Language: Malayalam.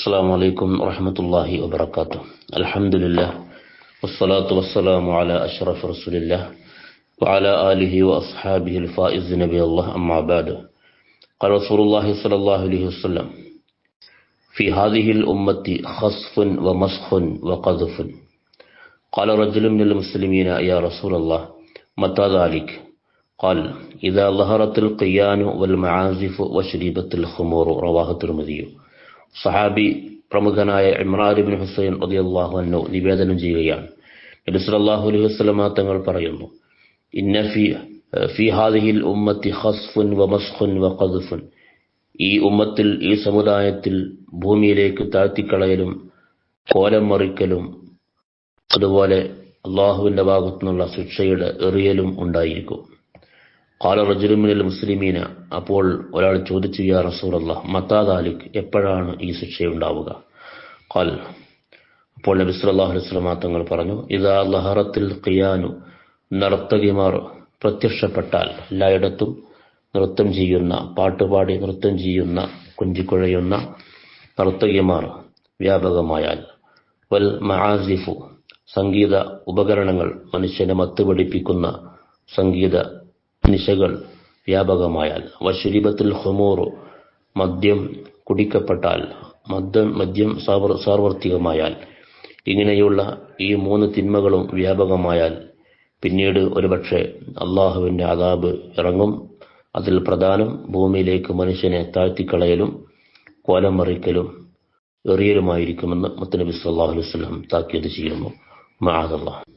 السلام عليكم ورحمة الله وبركاته. الحمد لله والصلاة والسلام على أشرف رسول الله وعلى آله وأصحابه الفائز نبي الله. أما بعد قال رسول الله صلى الله عليه وسلم في هذه الأمة خصف ومسخ وقذف. قال رجل من المسلمين يا رسول الله متى ذلك قال إذا ظهرت القيان والمعازف وشربت الخمور. رواه الترمذي. സഹാബി പ്രമുഖനായ ഇമ്രാൻ ഹുസൈൻ റളിയല്ലാഹു അൻഹു നിവേദനം ചെയ്യുകയാണ്. നബി സല്ലല്ലാഹു അലൈഹി വസല്ലമ തങ്ങൾ പറയുന്നു ഇന്ന ഫി ഫി ഹാദിഹിൽ ഉമ്മത്തി ഹസ്ഫുൻ വമസ്ഖുൻ വഖദ്ഫുൻ ഈ ഉമ്മത്തിൽ ഈ സമുദായത്തിൽ ഭൂമിയിലേക്ക് താഴ്ത്തിക്കളയലും കോലം മറിക്കലും അതുപോലെ അള്ളാഹുവിന്റെ ഭാഗത്തുനിന്നുള്ള ശിക്ഷയുടെ എറിയലും ഉണ്ടായിരിക്കും. കാല റജുലുമിനൽ മുസ്ലിമീന അപ്പോൾ ഒരാൾ ചോദിച്ചു യാ റസൂറല്ല മത്താദാലിക് എപ്പോഴാണ് ഈ ശിക്ഷയുണ്ടാവുക? കാൽ അപ്പോൾ നബി അലൈഹി വസല്ലം തങ്ങൾ പറഞ്ഞു ഇതാ ലഹറത്തിൽ ഖിയാനു നർത്തകിമാർ പ്രത്യക്ഷപ്പെട്ടാൽ എല്ലായിടത്തും നൃത്തം ചെയ്യുന്ന പാട്ടുപാടി നൃത്തം ചെയ്യുന്ന കുഞ്ചിക്കുഴയുന്ന നർത്തകിമാർ വ്യാപകമായാൽ വൽ മഹാസിഫു സംഗീത ഉപകരണങ്ങൾ മനുഷ്യനെ മത്തുപിടിപ്പിക്കുന്ന സംഗീത നിശകൾ വ്യാപകമായാൽ. വശരീപത്തിൽ ഹുമൂറു മദ്യം കുടിക്കപ്പെട്ടാൽ മദ്യം മദ്യം സാർവർത്തികമായാൽ ഇങ്ങനെയുള്ള ഈ മൂന്ന് തിന്മകളും വ്യാപകമായാൽ പിന്നീട് ഒരുപക്ഷെ അള്ളാഹുവിന്റെ അതാബ് ഇറങ്ങും. അതിൽ പ്രധാനം ഭൂമിയിലേക്ക് മനുഷ്യനെ താഴ്ത്തിക്കളയലും കോലം മറിക്കലും എറിയലുമായിരിക്കുമെന്ന് മുത്തനബി സല്ലാഹു അലൈഹി താക്കീത് ചെയ്യുന്നു. മഹാദല്ലാഹ്